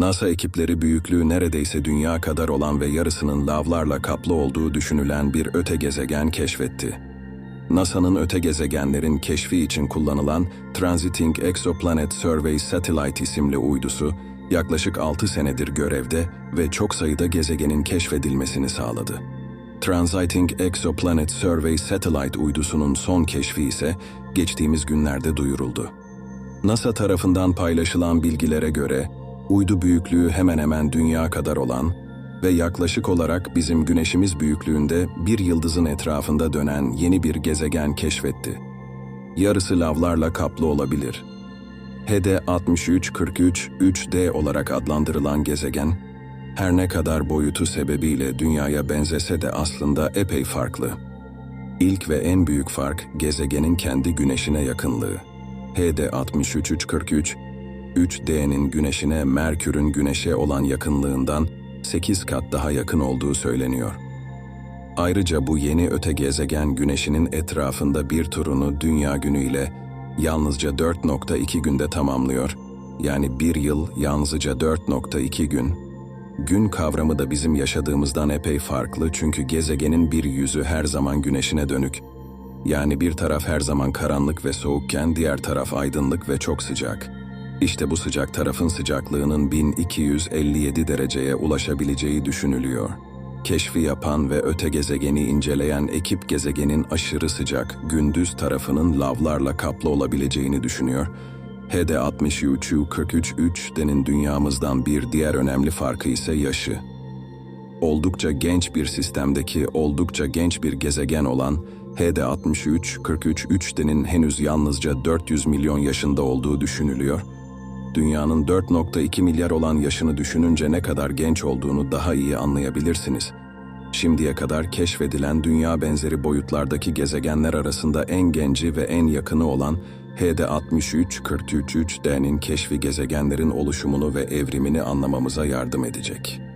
NASA ekipleri büyüklüğü neredeyse dünya kadar olan ve yarısının lavlarla kaplı olduğu düşünülen bir öte gezegen keşfetti. NASA'nın öte gezegenlerin keşfi için kullanılan Transiting Exoplanet Survey Satellite isimli uydusu, yaklaşık 6 senedir görevde ve çok sayıda gezegenin keşfedilmesini sağladı. Transiting Exoplanet Survey Satellite uydusunun son keşfi ise geçtiğimiz günlerde duyuruldu. NASA tarafından paylaşılan bilgilere göre, uydu büyüklüğü hemen hemen dünya kadar olan ve yaklaşık olarak bizim güneşimiz büyüklüğünde bir yıldızın etrafında dönen yeni bir gezegen keşfetti. Yarısı lavlarla kaplı olabilir. HD 6343 3D olarak adlandırılan gezegen, her ne kadar boyutu sebebiyle dünyaya benzese de aslında epey farklı. İlk ve en büyük fark gezegenin kendi güneşine yakınlığı. HD 63343 3D'nin güneşine Merkür'ün güneşe olan yakınlığından 8 kat daha yakın olduğu söyleniyor. Ayrıca bu yeni öte gezegen güneşinin etrafında bir turunu dünya günüyle yalnızca 4.2 günde tamamlıyor. Yani bir yıl yalnızca 4.2 gün. Gün kavramı da bizim yaşadığımızdan epey farklı çünkü gezegenin bir yüzü her zaman güneşine dönük. Yani bir taraf her zaman karanlık ve soğukken diğer taraf aydınlık ve çok sıcak. İşte bu sıcak tarafın sıcaklığının 1257 dereceye ulaşabileceği düşünülüyor. Keşfi yapan ve öte gezegeni inceleyen ekip gezegenin aşırı sıcak, gündüz tarafının lavlarla kaplı olabileceğini düşünüyor. HD 63 43 3'denin dünyamızdan bir diğer önemli farkı ise yaşı. Oldukça genç bir sistemdeki oldukça genç bir gezegen olan HD 63 43 3'denin henüz yalnızca 400 milyon yaşında olduğu düşünülüyor. Dünyanın 4.2 milyar olan yaşını düşününce ne kadar genç olduğunu daha iyi anlayabilirsiniz. Şimdiye kadar keşfedilen dünya benzeri boyutlardaki gezegenler arasında en genci ve en yakını olan HD 63 43 3D'nin keşfi gezegenlerin oluşumunu ve evrimini anlamamıza yardım edecek.